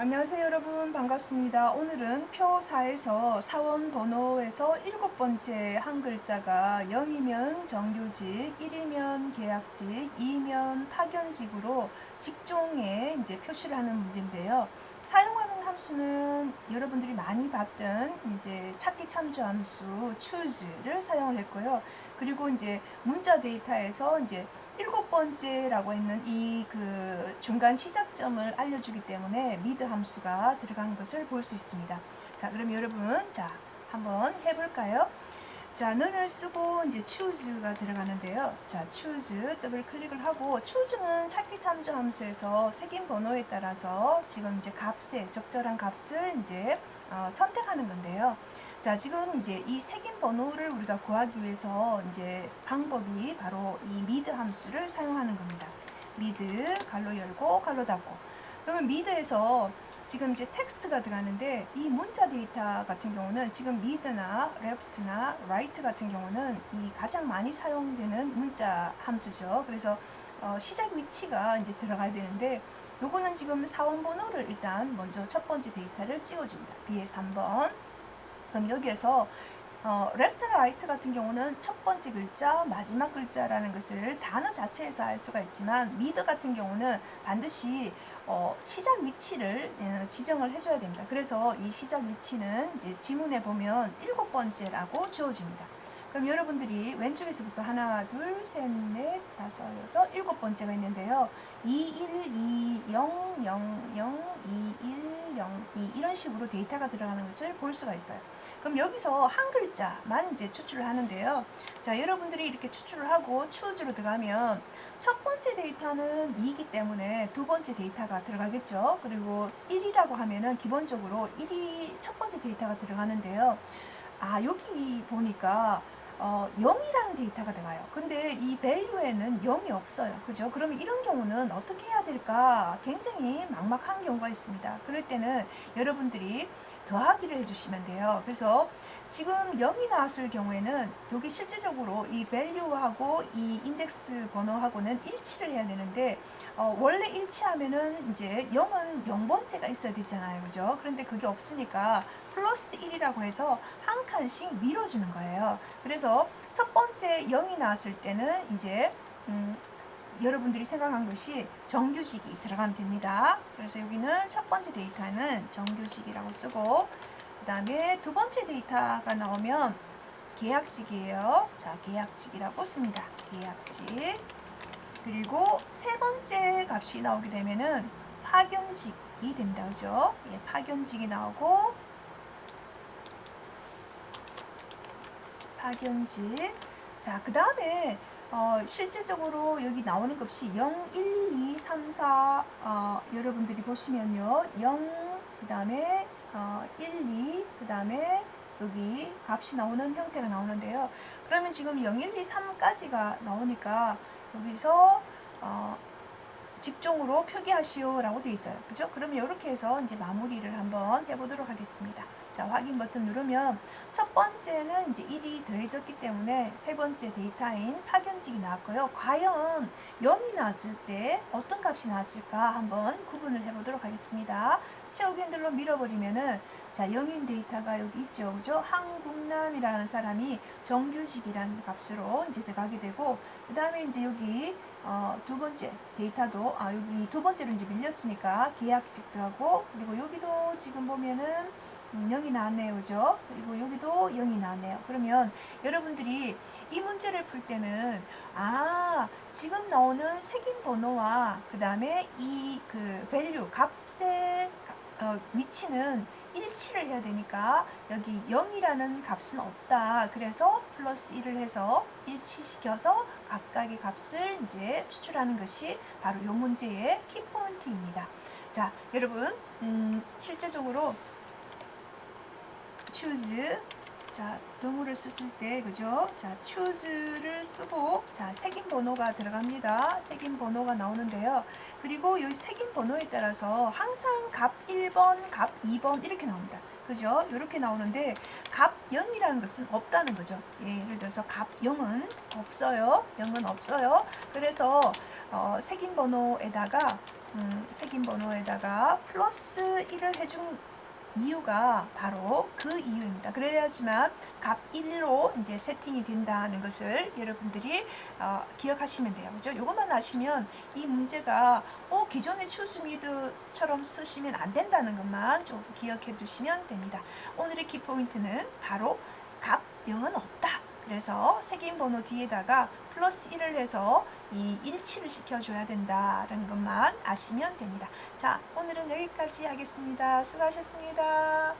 안녕하세요 여러분 반갑습니다. 오늘은 표 4에서 사원 번호에서 일곱 번째 한 글자가 0이면 정규직, 1이면 계약직, 2면 파견직으로 직종에 이제 표시를 하는 문제인데요. 사용하는 함수는 여러분들이 많이 봤던 이제 찾기 참조 함수 choose를 사용을 했고요. 그리고 이제 문자 데이터에서 이제 일곱 번째라고 있는 이 그 중간 시작점을 알려주기 때문에 미드 함수가 들어간 것을 볼 수 있습니다. 자, 그럼 여러분, 자, 한번 해볼까요? 자, 눈을 쓰고 이제 choose가 들어가는데요. 자, choose 더블 클릭을 하고 choose는 찾기 참조 함수에서 색인 번호에 따라서 지금 이제 값에 적절한 값을 이제 어, 선택하는 건데요. 자, 지금 이제 이 색인 번호를 우리가 구하기 위해서 이제 방법이 바로 이 미드 함수를 사용하는 겁니다. 미드 갈로 열고 갈로 닫고. 그러면 미드에서 지금 이제 텍스트가 들어가는데 이 문자 데이터 같은 경우는 지금 미드나 레프트나 라이트 같은 경우는 이 가장 많이 사용되는 문자 함수죠. 그래서 어, 시작 위치가 이제 들어가야 되는데 요거는 지금 사원 번호를 일단 먼저 첫 번째 데이터를 찍어줍니다. B의 3번. 그럼 여기에서 어, left, right 같은 경우는 첫 번째 글자, 마지막 글자라는 것을 단어 자체에서 알 수가 있지만 mid 같은 경우는 반드시 어, 시작 위치를 어, 지정을 해줘야 됩니다. 그래서 이 시작 위치는 이제 지문에 보면 일곱 번째라고 주어집니다. 그럼 여러분들이 왼쪽에서부터 하나, 둘, 셋, 넷, 다섯, 여섯, 일곱 번째가 있는데요. 2, 1, 2, 0, 0, 0, 2, 1, 0, 2 이런 식으로 데이터가 들어가는 것을 볼 수가 있어요. 그럼 여기서 한 글자만 이제 추출을 하는데요. 자, 여러분들이 이렇게 추출을 하고 추즈로 들어가면 첫 번째 데이터는 2이기 때문에 두 번째 데이터가 들어가겠죠. 그리고 1이라고 하면은 기본적으로 1이 첫 번째 데이터가 들어가는데요. 아, 여기 보니까 어, 0이라는 데이터가 들어가요. 근데 이 value에는 0이 없어요. 그죠? 그러면 이런 경우는 어떻게 해야 될까? 굉장히 막막한 경우가 있습니다. 그럴 때는 여러분들이 더하기를 해주시면 돼요. 그래서 지금 0이 나왔을 경우에는 여기 실제적으로 이 value하고 이 인덱스 번호하고는 일치를 해야 되는데 어, 원래 일치하면은 이제 0은 0번째가 있어야 되잖아요. 그죠? 그런데 그게 없으니까 플러스 1이라고 해서 한 칸씩 밀어주는 거예요. 그래서 첫 번째 0이 나왔을 때는 이제 음, 여러분들이 생각한 것이 정규직이 들어가면 됩니다. 그래서 여기는 첫 번째 데이터는 정규직이라고 쓰고 그 다음에 두 번째 데이터가 나오면 계약직이에요. 자, 계약직이라고 씁니다. 계약직. 그리고 세 번째 값이 나오게 되면은 파견직이 된다. 그죠? 예, 파견직이 나오고 파견직. 자, 그 다음에 어, 실제적으로 여기 나오는 값이 0, 1, 2, 3, 4 어, 여러분들이 보시면요. 0, 그 다음에 어, 1, 2, 그 다음에 여기 값이 나오는 형태가 나오는데요. 그러면 지금 0, 1, 2, 3까지가 나오니까 여기서 어, 직종으로 표기하시오라고 돼 있어요. 그죠? 그러면 이렇게 해서 이제 마무리를 한번 해보도록 하겠습니다. 자, 확인 버튼 누르면 첫 번째는 이제 1이 더해졌기 때문에 세 번째 데이터인 파견직이 나왔고요. 과연 0이 나왔을 때 어떤 값이 나왔을까 한번 구분을 해보도록 하겠습니다. 채우기 핸들로 밀어버리면은 자, 0인 데이터가 여기 있죠. 그죠? 한국남이라는 사람이 정규직이라는 값으로 이제 들어가게 되고 그 다음에 이제 여기 어, 두 번째 데이터도 아 여기 두 번째로 이제 밀렸으니까 계약직도 하고 그리고 여기도 지금 보면은 음, 0이 나왔네요. 그죠? 그리고 여기도 0이 나왔네요. 그러면 여러분들이 이 문제를 풀 때는 아, 지금 나오는 색인 번호와 그 다음에 이그 value 값의 어, 위치는 일치를 해야 되니까 여기 0이라는 값은 없다. 그래서 플러스 1을 해서 일치시켜서 각각의 값을 이제 추출하는 것이 바로 이 문제의 키포인트입니다. 자, 여러분, 음, 실제적으로 choose 자 동물을 쓰실 때 그죠? 자 choose를 쓰고 자 색인 번호가 들어갑니다. 색인 번호가 나오는데요. 그리고 이 색인 번호에 따라서 항상 값 1번 값 2번 이렇게 나옵니다. 그죠? 이렇게 나오는데 값 0이라는 것은 없다는 거죠. 예, 예를 들어서 값 0은 없어요. 0은 없어요. 그래서 어, 색인 번호에다가 음, 색인 번호에다가 플러스 1을 해준 이유가 바로 그 이유입니다. 그래야지만 값 1로 이제 세팅이 된다는 것을 여러분들이 어, 기억하시면 돼요. 그죠? 이것만 아시면 이 문제가 어, 기존의 추즈미드처럼 쓰시면 안 된다는 것만 좀 기억해 두시면 됩니다. 오늘의 키포인트는 바로 값 0은 없다. 그래서 색인 번호 뒤에다가 플러스 1을 해서 이 일치를 시켜줘야 된다는 것만 아시면 됩니다. 자, 오늘은 여기까지 하겠습니다. 수고하셨습니다.